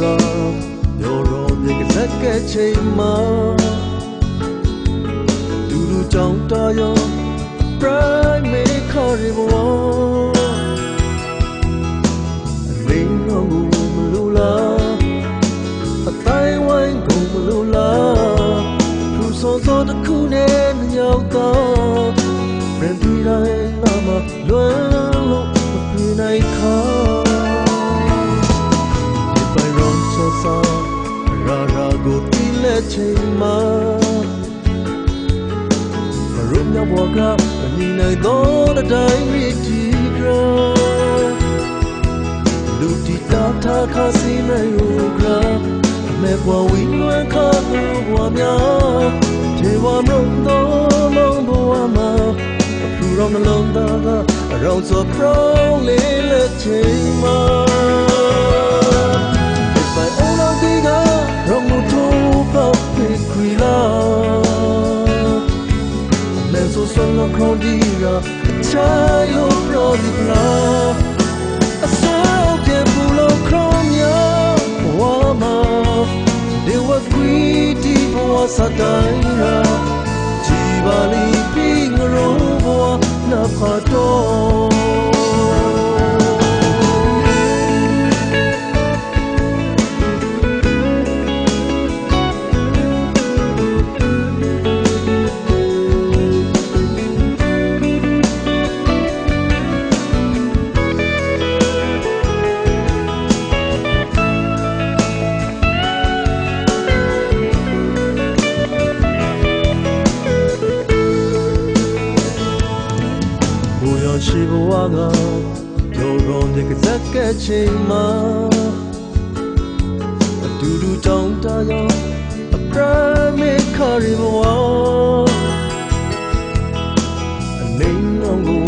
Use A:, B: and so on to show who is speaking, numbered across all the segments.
A: ကပြောတော့မြေကလက်ကချိန်မှာဒူဒူကြောင်တာရော prime me ခေါ်ရဘဝအမင်းငုံ တီးလက်ချိန်မှာမရုံးမြဘွားကမနေနိုင်တော့တဲ့တိုင်းမိတီကရလူတီတာတာခါစီမဲယူကရအမေဘွားဝင်းလွန်ခါသူဘွားများထေဝမရုံတော့မောင်ဘွားမှာအဖူရောနှလုံးသားကအရောင်စောပရောင်းလေးလက်ချိန်မှာ solo kondira chai lo pro di bla Aso ke bulo kromya wama De wa kwiti wa sataira Jibali pingro wa na phato ရောရှိဘဝကရောရောတဲ့ကဇက်ကချိန်မှာအတူတူတောင်းတရောအပရမေခရီဘဝအနေလုံးကို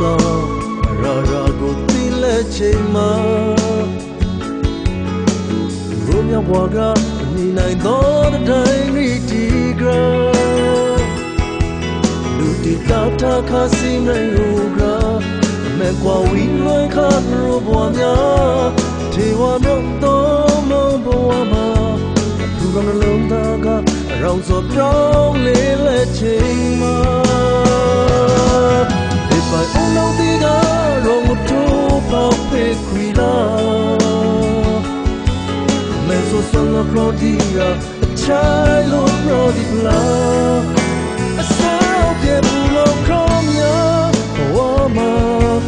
A: run so far ရာရာကိုတီးလက်ချိန်မှာရိုးမြဘွားကနေနိုင်တော့တဲ့တိုင်းရီတီဂရာလူတီတာတာခါစီမယူဂရာအမေကွာဝီလွန်ခါရိုးဘွားများထေဝါမြတ်တော်မောဘွားမှာသူကနှလုံးသားကအရောင်စောပြောင်းလေးလက်ချိန် so solo prodira a child of prodibla A sound che bulo cromia Wama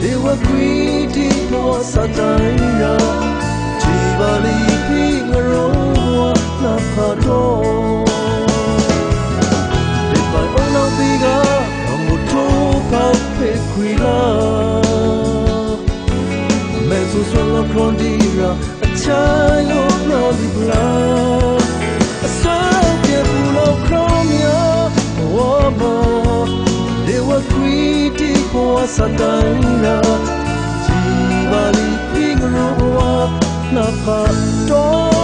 A: They were greedy for satire Jibali pingaro na pato If I only think I wrong to pop it quila Me so solo prodira a child for satire Jibali pingaro na pato